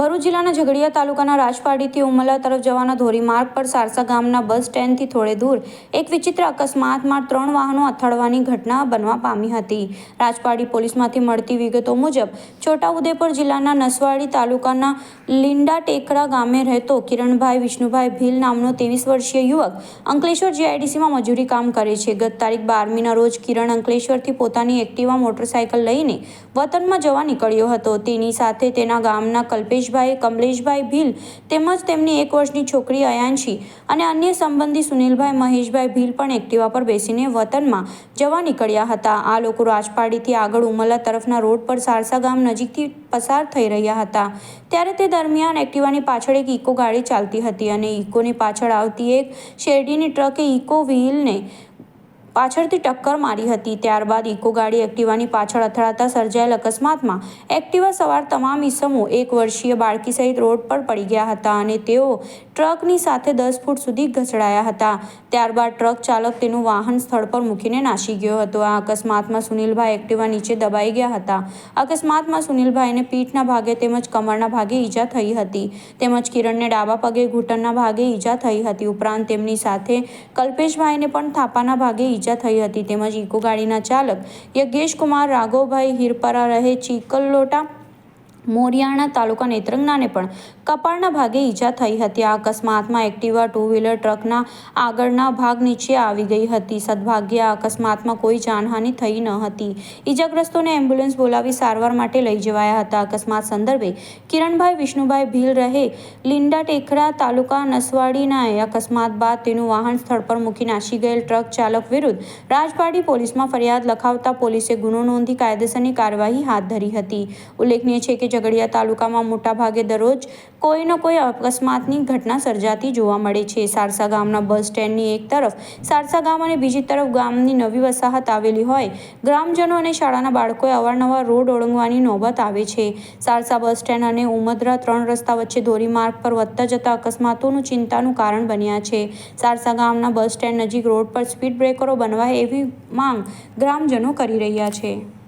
ભરૂચ જિલ્લાના ઝઘડિયા તાલુકાના રાજપાડીથી ઉમલા તરફ જવાના ધોરીમાર્ગ પર સારસા ગામના બસ સ્ટેન્ડથી થોડે દૂર એક વિચિત્ર અકસ્માતમાં ત્રણ વાહનો અથડાવાની ઘટના બનવા પામી હતી. રાજપાડી પોલીસમાંથી મળતી વિગતો મુજબ, છોટાઉદેપુર જિલ્લાના નસવાડી તાલુકાના લીંડા ટેકરા ગામે રહેતો કિરણભાઈ વિષ્ણુભાઈ ભીલ નામનો ત્રેવીસ વર્ષીય યુવક અંકલેશ્વર જીઆઈડીસીમાં મજૂરી કામ કરે છે. ગત તારીખ બારમીના રોજ કિરણ અંકલેશ્વરથી પોતાની એક્ટિવા મોટરસાયકલ લઈને વતનમાં જવા નીકળ્યો હતો. તેની સાથે તેના ગામના કલ્પેશભાઈ કમલેશભાઈ ભીલ તેમજ તેમની એક વર્ષની છોકરી અયાંશી અને અન્ય સંબંધી સુનિલભાઈ, મહેશભાઈ ભીલ પણ એક્ટિવા પર બેસીને વતનમાં જવા નીકળ્યા હતા. આ લોકો રાજપાડીથી આગળ ઉમલા તરફના રોડ પર સારસા ગામ નજીકથી પસાર થઈ રહ્યા હતા. ત્યારે તે દરમિયાન એક્ટિવાની પાછળ એક ઇકો ગાડી ચાલતી હતી અને ઇકોની પાછળ આવતી એક શેરડીની ટ્રકે ઇકો વ્હીલને પાછળથી ટક્કર મારી હતી. ત્યારબાદ ઇકો ગાડી એક્ટિવાની પાછળ અથડાતા સર્જાયેલ અકસ્માતમાં એક્ટિવા સવાર તમામ ઈસમો એક વર્ષીય બાળકી સહિત રોડ પર પડી ગયા હતા અને તેઓ ટ્રકની સાથે દસ ફૂટ સુધી ઘસડાયા હતા. ત્યારબાદ ટ્રક ચાલક તેનું વાહન સ્થળ પર મૂકીને નાસી ગયો હતો. આ અકસ્માતમાં સુનિલભાઈ એક્ટિવા નીચે દબાઈ ગયા હતા. અકસ્માતમાં સુનિલભાઈને પીઠના ભાગે તેમજ કમરના ભાગે ઈજા થઈ હતી. તેમજ કિરણને ડાબા પગે ઘૂંટણના ભાગે ઈજા થઈ હતી. ઉપરાંત તેમની સાથે કલ્પેશભાઈને પણ થાપાના ભાગે ઈજા થઈ હતી. તેમજ ઇકો ગાડીના ચાલક યજ્ઞેશ કુમાર રાઘવભાઈ હિરપરા રહે ચીકલોટા મોરિયાણા તાલુકા નેત્રંગનાને પણ કપાળના ભાગે ઈજા થઈ હતી. આ અકસ્માતમાં એક્ટિવા ટુ વ્હીલર ટ્રકના આગળના ભાગ નીચે આવી ગઈ હતી. સદભાગ્યે આ અકસ્માતમાં કોઈ જાનહાનિ થઈ ન હતી. ઈજાગ્રસ્તોને એમ્બ્યુલન્સ બોલાવી સારવાર માટે લઈ જવાયા હતા. અકસ્માત સંદર્ભે કિરણભાઈ વિષ્ણુભાઈ ભીલ રહે લીંડા ટેકરા તાલુકા નસવાડીનાએ અકસ્માત બાદ તેનું વાહન સ્થળ પર મૂકી નાસી ગયેલ ટ્રક ચાલક વિરુદ્ધ રાજપાડી પોલીસમાં ફરિયાદ લખાવતા પોલીસે ગુનો નોંધી કાયદેસરની કાર્યવાહી હાથ ધરી હતી. ઉલ્લેખનીય છે કે ઝઘડિયા તાલુકામાં મોટાભાગે દરરોજ કોઈનો કોઈ અકસ્માતની ઘટના સર્જાતી જોવા મળે છે. સારસા ગામના બસ સ્ટેન્ડની એક તરફ સારસા ગામ અને બીજી તરફ ગામની નવી વસાહત આવેલી હોય, ગ્રામજનો અને શાળાના બાળકોએ અવારનવાર રોડ ઓળંગવાની નોબત આવે છે. સારસા બસ સ્ટેન્ડ અને ઉમદરા ત્રણ રસ્તા વચ્ચે ધોરીમાર્ગ પર વધતા જતા અકસ્માતોનું ચિંતાનું કારણ બન્યા છે. સારસા ગામના બસ સ્ટેન્ડ નજીક રોડ પર સ્પીડ બ્રેકરો બનવાય એવી માંગ ગ્રામજનો કરી રહ્યા છે.